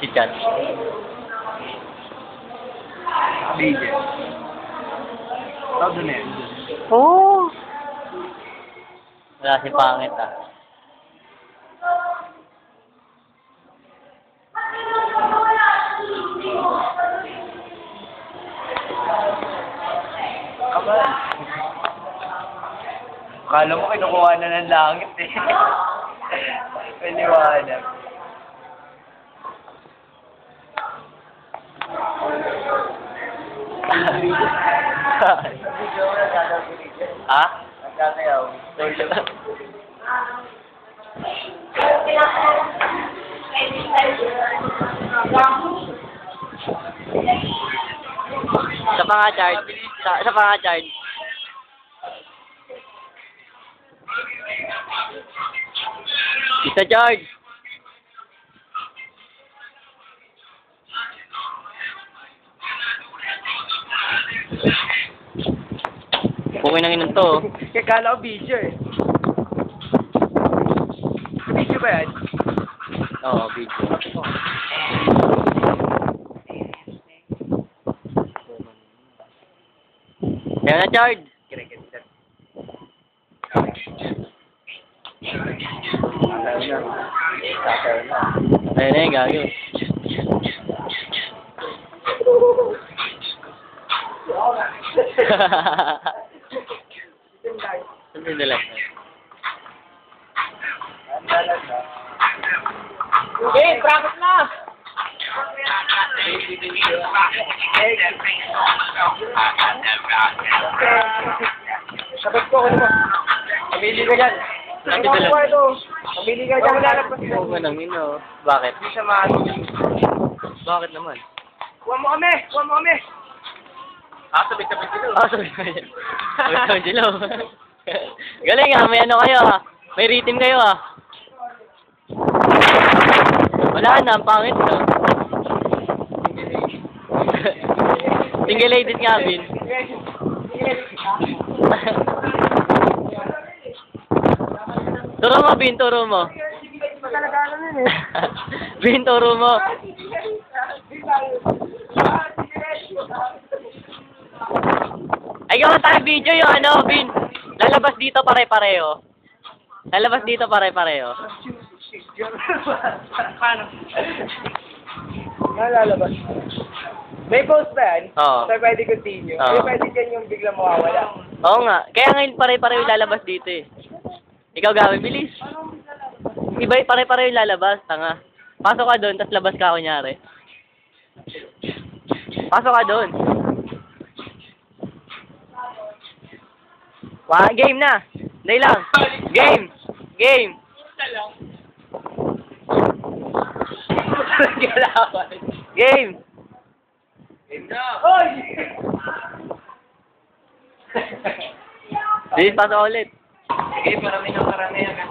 Si Chat. DJ. Tawag na yun. Oo. Wala si pangit ah. Kala mo kinukuha na ng langit eh. Paliwanag. ha? Sa pa nga, Chard. Sa, sa pa Isa, Chard. Okay nang inan to. oh. Kaya kala ko video eh. Video ba yan? Oo, video. Yan na, Chard. Ayun na yung gago. Sabi nila. Okay, practice na! Sabag ko, ano mo? Pamili ka dyan. Ko ito? Pamili ka dyan, lalabas ka. Oo, nang ino. Bakit? Hindi siya maano. Bakit naman? Kuha mo kami! Kuha mo kami! Ah, sabit-sabit dito. Ah, sorry. Sorry, Angelo. Galing ah, may ano kayo ah. May rhythm kayo ah. Wala na, ang pangit no. Single ladies nga, Bin. Turo mo, Bin, turo mo. Bin, turo mo. Ay, gawa tayo video yung ano, Bin. Lalabas dito pare-pareho. Lalabas dito pare-pareho. Paano? Nalalabas. May post ba yan? Oo. So, pwede continue. Oo. May pwede dyan yung biglang mawawala. Oo nga. Kaya ngayon pare-pareho lalabas dito eh. Ikaw gawin, bilis. Iba pare-pareho yung lalabas, tanga. Pasok ka doon, tapos labas ka kunyari. Pasok ka doon. Wa, game na. Dahil lang. Game. Game. Galawan. Game. Hoy! Bilis, pasok ulit. Que para mí no para mí, acá